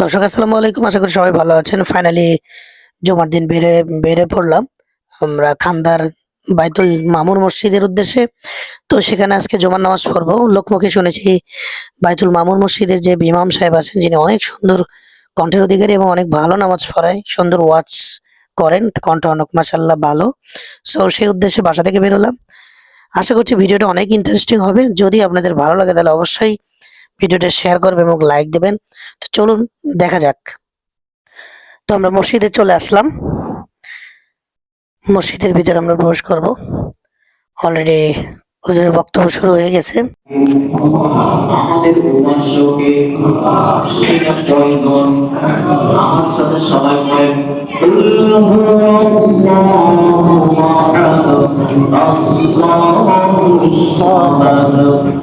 দর্শক, আসসালামু আলাইকুম। আশা করি সবাই ভালো আছেন। ফাইনালি জুমার দিন বেরে বেরে পড়লাম। আমরা খান্দার বাইতুল মামুর মসজিদের উদ্দেশ্যে। তো সেখানে আজকে জুমার নামাজ পড়ব। লোকমুখে শুনেছি বাইতুল মামুর মসজিদের যে ইমাম সাহেব আছেন, যিনি অনেক সুন্দর কণ্ঠের অধিকারী এবং অনেক ভালো নামাজ পড়ায়, সুন্দর ওয়াচ করেন। কণ্ঠ অনেক মাসাল্লাহ ভালো। সো সেই উদ্দেশ্যে বাসা থেকে বেরোলাম। আশা করছি ভিডিওটা অনেক ইন্টারেস্টিং হবে। যদি আপনাদের ভালো লাগে, তাহলে অবশ্যই ভিডিওটা শেয়ার করবেন এবং লাইক দেবেন। তো চলুন, দেখা যাক। তো আমরা মসজিদে চলে আসলাম। মসজিদের ভিতরে আমরা প্রবেশ করব। অলরেডি ওদের বক্তব্য শুরু হয়ে গেছে। আমাদের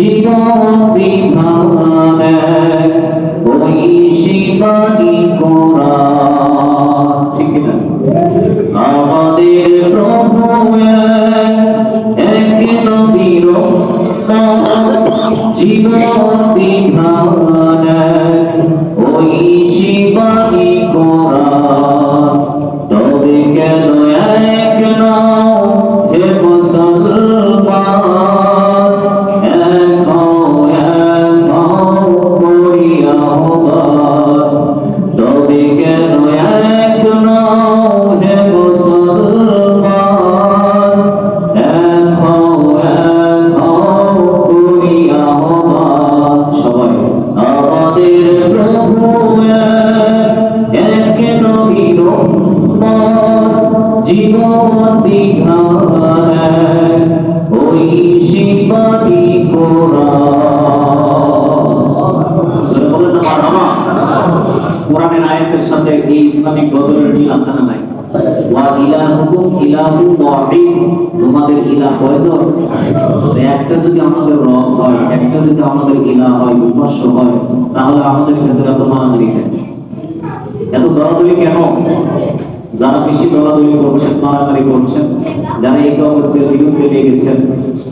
জীবন বিধান ওই ঠিক না আমাদের প্রভু এক নবীর জীবন বিধান এক, ওই মারহাবা কোরআনের একটা যদি আমাদের রব হয় একটা যদি আমাদের ইলাহ হয় উপাস্য হয় তাহলে আমাদের ক্ষেত্রে এত মারামারি কেন কেন? যারা বেশি দরাদরি করছেন, মারামারি করছেন, যারা এই জগতের বিরুদ্ধে লেগেছেন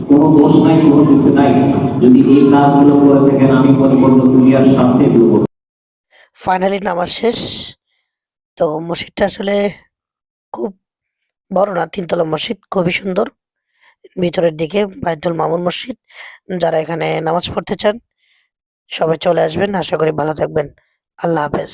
কোনো দোষ নাই, কোনো কিছু নাই। যদি এই কাজগুলো করে থাকেন, আমি মনে করব দুনিয়ার স্বার্থে ডুবো ফাইনালি নামাজ শেষ। তো মসজিদটা আসলে খুব বড় না, তিনতলা মসজিদ, খুবই সুন্দর। ভিতরের দিকে বাইতুল মামুন মসজিদ। যারা এখানে নামাজ পড়তে চান, সবাই চলে আসবেন। আশা করি ভালো থাকবেন। আল্লাহ হাফেজ।